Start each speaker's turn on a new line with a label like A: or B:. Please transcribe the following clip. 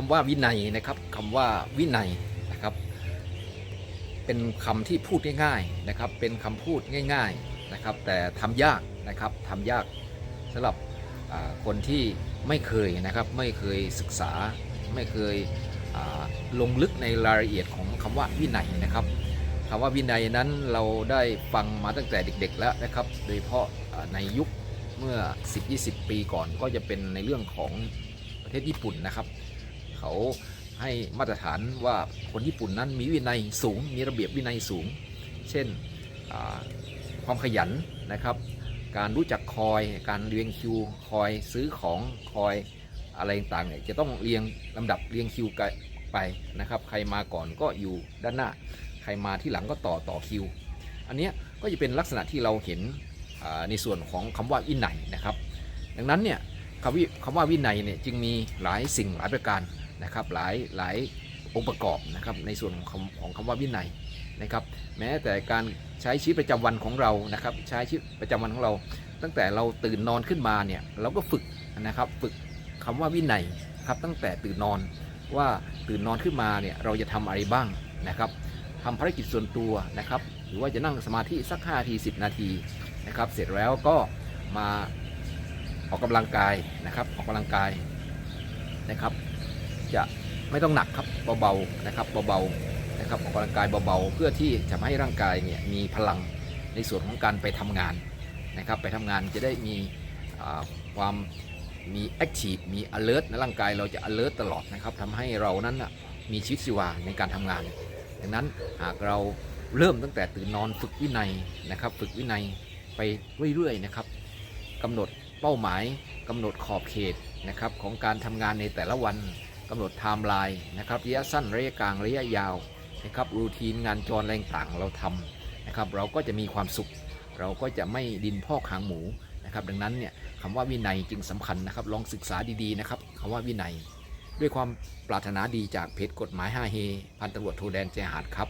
A: คำว่าวินัยนะครับคำว่าวินัยนะครับ เป็นคำที่พูดง่ายๆนะครับ เป็นคำพูดง่ายๆนะครับ แต่ทำยากนะครับทำยากสำหรับคนที่ไม่เคยนะครับ ไม่เคยศึกษา ไม่เคยลงลึกในรายละเอียดของคำว่าวินัยนะครับคำว่าวินัยนั้นเราได้ฟังมาตั้งแต่เด็กๆแล้วนะครับ โดยเฉพาะในยุคเมื่อ 10-20 ปีก่อนก็จะเป็นในเรื่องของประเทศญี่ปุ่นนะครับ เขาให้มาตรฐานว่าคนญี่ปุ่นนั้นมีวินัยสูง มีระเบียบวินัยสูง เช่นความขยันนะครับ การรู้จักคอย การเรียงคิว คอยซื้อของคอยอะไรต่างๆเนี่ยจะต้องเรียงลำดับเรียงคิวไปนะครับ ใครมาก่อนก็อยู่ด้านหน้า ใครมาที่หลังก็ต่อต่อคิว อันนี้ก็จะเป็นลักษณะที่เราเห็นในส่วนของคำว่าวินัยนะครับ ดังนั้นเนี่ยคำวิคำว่าวินัยเนี่ยจึงมีหลายสิ่งหลายประการ นะครับหลายหลายองค์ประกอบนะครับในส่วนของคำของคำว่าวินัยนะครับแม้แต่การใช้ชีวิตประจำวันของเรานะครับใช้ชีวิตประจำวันของเรา ตั้งแต่เราตื่นนอนขึ้นมาเนี่ยเราก็ฝึกนะครับฝึกคำว่าวินัยครับตั้งแต่ตื่นนอนว่าตื่นนอนขึ้นมาเนี่ยเราจะทำอะไรบ้างนะครับทำภารกิจส่วนตัวนะครับหรือว่าจะนั่งสมาธิสัก5นาที10 นาทีนะครับเสร็จแล้วก็มาออกกำลังกายนะครับออกกำลังกายนะครับ จะไม่ต้องหนักครับเบาๆนะครับเบาๆนะครับออกกำลังกายเบาๆ เพื่อที่จะให้ร่างกายเนี่ยมีพลังในส่วนของการไปทำงานนะครับไปทำงานจะได้มีความมีแอคทีฟมี alert ในร่างกายเราจะ alert ตลอดนะครับทำให้เรานั้นนะมีชีวิตชีวาในการทำงาน ดังนั้นหากเราเริ่มตั้งแต่ตื่นนอนฝึกวินัยนะครับ ฝึกวินัยไปเรื่อยๆนะครับกำหนดเป้าหมายกำหนดขอบเขตนะครับของการทำงานในแต่ละวัน กำหนดไทม์ไลน์นะครับระยะสั้นระยะกลางระยะยาวนะครับรูทีนงานจรแรงต่างเราทำนะครับเราก็จะมีความสุข เราก็จะไม่ดินพอกหางหมูนะครับดังนั้นเนี่ยคำว่าวินัยจึงสำคัญนะครับลองศึกษาดีๆนะครับคำว่าวินัย ด้วยความปรารถนาดีจากเพจกฎหมาย5เฮพันตำรวจโทแดนเจหาดครับ